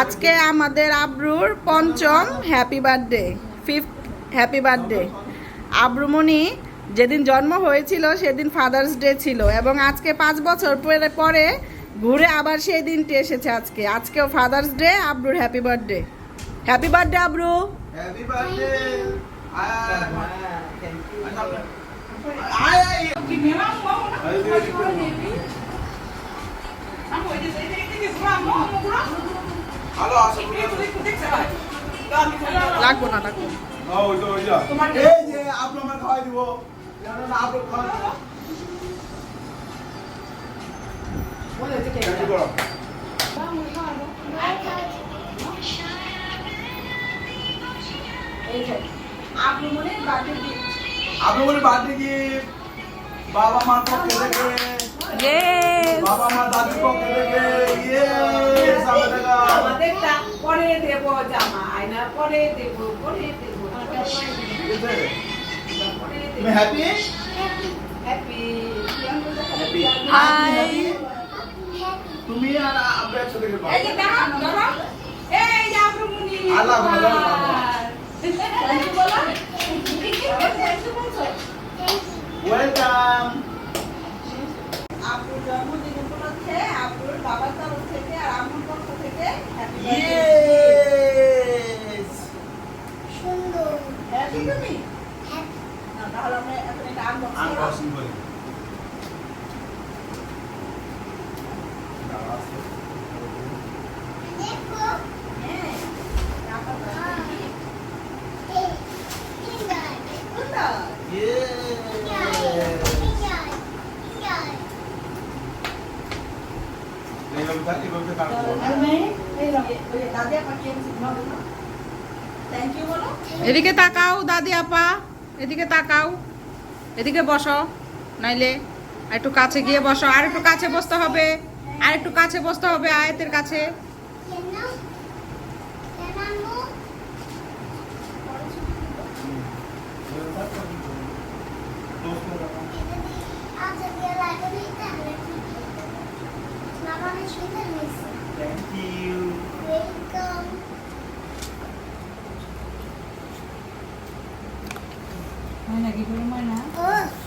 আজকে আমাদের আব্রুর পঞ্চম happy birthday fifth happy birthday. Abrumoni যেদিন জন্ম হয়েছিল সেদিন ফাদার্স ডে ছিল এবং আজকে পাঁচ বছর পরে পরে ঘুরে আবার সেই দিনটি এসেছে আজকে। আজকেও father's day আব্রুর happy birthday. Happy birthday Abru! Happy birthday! লাগবো না লাগবো না ওই তো ওই এই যে আপনি আমার খাওয়াই দিব। আপনি খাওয়াই দিব Thank you, bro. আব্রুমণির বার্থডে আপনি বলি বার্থডে গিফট। বাবা মার পক্ষে থেকে বাবা মা পক্ষে থেকে আমাদেরটা পরে দেব জামা আয়না পরে দেব পরে দেব। হ্যাপি হ্যাপি হাই তুমি আর আমরা একসাথে খেলব এই যে দেখো ধরো এই যে আপনার মুনি আল্লাহ ভালো, বলো। ওয়েলকাম ইউ বলো এদিকে তাকাও দাদি আপা এদিকে তাকাও এদিকে বসো নাইলে আর একটু কাছে গিয়ে বসো আর একটু কাছে বসতে হবে আর একটু কাছে বসতে হবে আয়াতের কাছে। Ano, oh, nagigol naman ha? Oo.